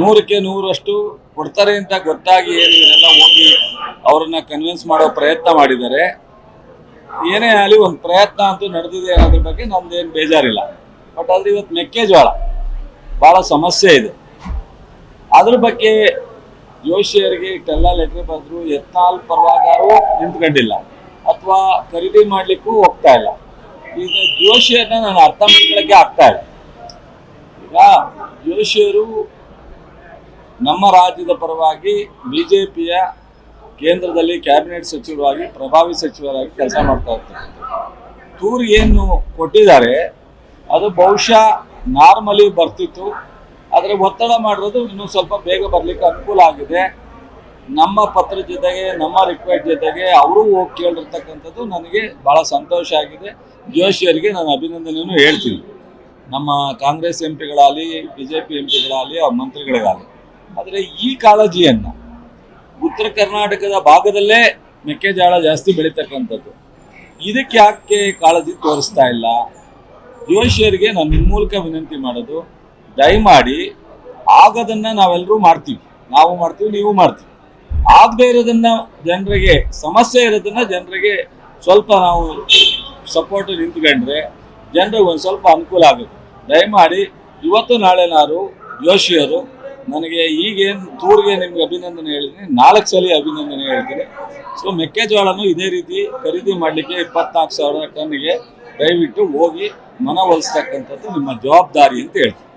ನೂರಕ್ಕೆ ನೂರಷ್ಟು ಕೊಡ್ತಾರೆ ಅಂತ ಗೊತ್ತಾಗಿ ಏನು ಇವರೆಲ್ಲ ಹೋಗಿ ಅವರನ್ನ ಕನ್ವಿನ್ಸ್ ಮಾಡೋ ಪ್ರಯತ್ನ ಮಾಡಿದ್ದಾರೆ. ಏನೇ ಆಗಲಿ ಒಂದು ಪ್ರಯತ್ನ ಅಂತೂ ನಡೆದಿದೆ ಅನ್ನೋದ್ರ ಬಗ್ಗೆ ನಮ್ದೇನು ಬೇಜಾರಿಲ್ಲ. ಬಟ್ ಆದರೆ ಇವತ್ತು ಮೆಕ್ಕೆಜೋಳ. ಭಾಳ ಸಮಸ್ಯೆ ಇದೆ. ಅದ್ರ ಬಗ್ಗೆ ಜೋಶಿಯರಿಗೆ ಇಟ್ಟೆಲ್ಲ ಲೆಟರ್ ಬರೆದ್ರು ಎತ್ನಾಲ್ ಪರವಾಗಾರು ನಿಂತ್ಕೊಂಡಿಲ್ಲ. ಅಥವಾ ಖರೀದಿ ಮಾಡಲಿಕ್ಕೂ ಹೋಗ್ತಾ ಇಲ್ಲ. ಈಗ ಜೋಶಿಯರನ್ನ ನಾನು ಅರ್ಥ ಮಾಡ್ಕೊಳ್ಳೋಕ್ಕೆ ಆಗ್ತಾ ಇಲ್ಲ. ಈಗ ಜೋಶಿಯರು ನಮ್ಮ ರಾಜ್ಯದ ಪರವಾಗಿ ಬಿಜೆಪಿಯ ಕೇಂದ್ರದಲ್ಲಿ ಕ್ಯಾಬಿನೆಟ್ ಸಚಿವರಾಗಿ, ಪ್ರಭಾವಿ ಸಚಿವರಾಗಿ ಕೆಲಸ ಮಾಡ್ತಾ ಇರ್ತಾರೆ ಟೂರ್ ಏನು ಕೊಟ್ಟಿದ್ದಾರೆ, ಅದು ಬಹುಶಃ ನಾರ್ಮಲಿ ಬರ್ತಿತ್ತು. ಆದರೆ ಒತ್ತಡ ಮಾಡಿರೋದು ಇನ್ನೂ ಸ್ವಲ್ಪ ಬೇಗ ಬರಲಿಕ್ಕೆ ಅನುಕೂಲ ಆಗಿದೆ. ನಮ್ಮ ಪತ್ರ ಜೊತೆಗೆ, ನಮ್ಮ ರಿಕ್ವೆಸ್ಟ್ ಜೊತೆಗೆ ಅವರು ಹೋಗಿ ಕೇಳಿರ್ತಕ್ಕಂಥದ್ದು ನನಗೆ ಭಾಳ ಸಂತೋಷ ಆಗಿದೆ. ಜೋಶಿಯವರಿಗೆ ನಾನು ಅಭಿನಂದನೆಯನ್ನು ಹೇಳ್ತೀನಿ. ನಮ್ಮ ಕಾಂಗ್ರೆಸ್ ಎಂ ಪಿಗಳಾಗಲಿ ಬಿ ಜೆ ಪಿ ಎಂ ಪಿಗಳಾಗಲಿ ಆ ಮಂತ್ರಿಗಳಿಗಾಗಲಿ. ಆದರೆ ಈ ಕಾಳಜಿಯನ್ನು ಉತ್ತರ ಕರ್ನಾಟಕದ ಭಾಗದಲ್ಲೇ ಮೆಕ್ಕೆಜೋಳ ಜಾಸ್ತಿ ಬೆಳೀತಕ್ಕಂಥದ್ದು. ಇದಕ್ಕೆ ಯಾಕೆ ಕಾಳಜಿ ತೋರಿಸ್ತಾ ಇಲ್ಲ? ಜೋಶಿಯರಿಗೆ ನಾನು ನಿಮ್ಮ ಮೂಲಕ ವಿನಂತಿ ಮಾಡೋದು, ದಯಮಾಡಿ ಆಗದನ್ನ ನಾವೆಲ್ಲರೂ ಮಾಡ್ತೀವಿ. ನಾವು ಮಾಡ್ತೀವಿ, ನೀವು ಮಾಡ್ತೀವಿ. ಆಗದೇ ಇರೋದನ್ನ ಜನರಿಗೆ, ಸಮಸ್ಯೆ ಇರೋದನ್ನ ಜನರಿಗೆ ಸ್ವಲ್ಪ ನಾವು ಸಪೋರ್ಟ್ ನಿಂತ್ಕೊಂಡ್ರೆ ಜನರಿಗೆ ಒಂದು ಸ್ವಲ್ಪ ಅನುಕೂಲ ಆಗುತ್ತೆ. ದಯಮಾಡಿ ಇವತ್ತು ನಾಳೆನಾರು ಜೋಶಿಯರು ನನಗೆ ಈಗೇನು ಟೂರ್ಗೆ ನಿಮ್ಗೆ ಅಭಿನಂದನೆ ಹೇಳಿದ್ದೀನಿ. ನಾಲ್ಕು ಸಲ ಅಭಿನಂದನೆ ಹೇಳ್ತೀನಿ. ಸೊ ಮೆಕ್ಕೆಜೋಳನು ಇದೇ ರೀತಿ ಖರೀದಿ ಮಾಡಲಿಕ್ಕೆ ಇಪ್ಪತ್ನಾಲ್ಕು ಸಾವಿರ ಟನ್ಗೆ ದಯವಿಟ್ಟು ಹೋಗಿ ಮನವೊಲಿಸ್ತಕ್ಕಂಥದ್ದು ನಿಮ್ಮ ಜವಾಬ್ದಾರಿ ಅಂತ ಹೇಳ್ತೀನಿ.